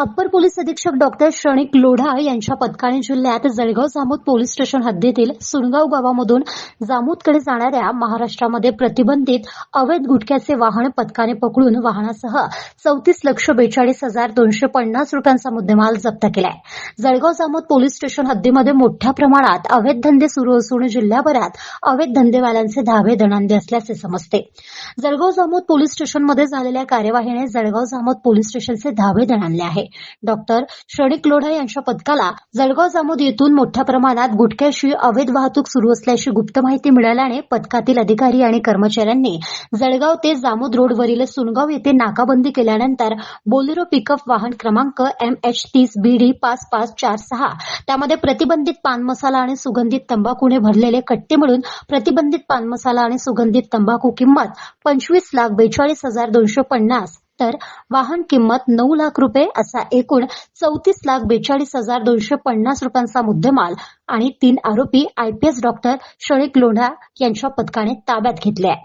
Upper police अधीक्षक doctor श्रणिक Lodha यांच्या पथकाने जिल्ह्यात जळगाव जामोद पोलीस स्टेशन हद्दीतील सुनगाव गावामधून जामोदकडे जाणाऱ्या महाराष्ट्रामध्ये प्रतिबंधित अवैध गुटख्याचे वाहन पथकाने पकडून वाहनासह चौतीस लक्ष बेचाळीस हजार दोनशे पन्नास रुपयांचा मुद्देमाल जप्त केलाय. जळगाव जामोद पोलीस स्टेशन हद्दीमध्ये मोठ्या प्रमाणात अवैध धंदे सुरू असून जिल्ह्याभरात अवैध धंदेवाल्यांचे धावे दणांदे असल्याचे समजते. जळगाव जामोद पोलीस स्टेशनमध्ये झालेल्या कार्यवाहीने जळगाव जामोद पोलीस स्टेशनचे धावे दणाणले आहे. डॉक्टर श्रणिक लोढा यांच्या पथकाला जळगाव जामोद येथून मोठ्या प्रमाणात गुटख्याशी अवैध वाहतूक सुरू असल्याची गुप्त माहिती मिळाल्याने पथकातील अधिकारी आणि कर्मचाऱ्यांनी जळगाव ते जामोद रोडवरील सुनगाव येथे नाकाबंदी केल्यानंतर बोलेरो पिकअप वाहन क्रमांक एम एच तीस बी डी पाच पाच चार सहा त्यामध्ये प्रतिबंधित पान मसाला आणि सुगंधित तंबाखूने भरलेले कट्टे मिळून प्रतिबंधित पान मसाला आणि सुगंधित तंबाखू किंमत पंचवीस लाख बेचाळीस हजार दोनशे पन्नास तर वाहन किंमत नऊ लाख रुपये असा एकूण चौतीस लाख बेचाळीस हजार दोनशे पन्नास रुपयांचा मुद्देमाल आणि तीन आरोपी आयपीएस डॉक्टर श्रणिक लोढा यांच्या पथकाने ताब्यात घेतले आहे.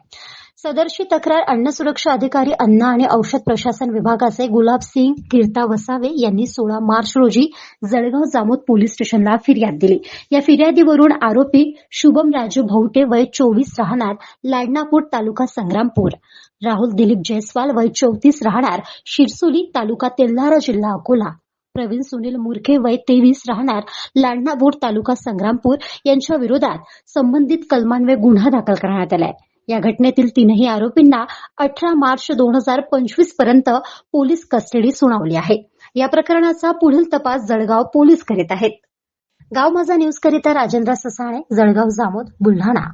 सदरची तक्रार अन्न सुरक्षा अधिकारी अन्न आणि औषध प्रशासन विभागाचे गुलाब सिंग कीर्ता वसावे यांनी सोळा मार्च रोजी जळगाव जामोद पोलीस स्टेशनला फिर्याद दिली. या फिर्यादीवरून आरोपी शुभम राजू भवटे वय चोवीस राहणार लाडनापूर तालुका संग्रामपूर. राहुल दिलीप जयस्वाल वय चौतीस राहणार शिरसोली तालुका तेल्हारा जिल्हा अकोला. प्रवीण सुनील मुरखे वय तेवीस राहणार लाडनापूर तालुका संग्रामपूर यांच्या विरोधात संबंधित कलमान्वये गुन्हा दाखल करण्यात आलाय. या घटनेतील तीनही आरोपींना अठरा मार्च दोन हजार पंचवीसपर्यंत पोलीस कस्टडी सुनावली आहे. या प्रकरणाचा पुढील तपास जळगाव पोलीस करीत आहेत. गाव माझा न्यूज करिता राजेंद्र ससाणे जळगाव जामोद बुलढाणा.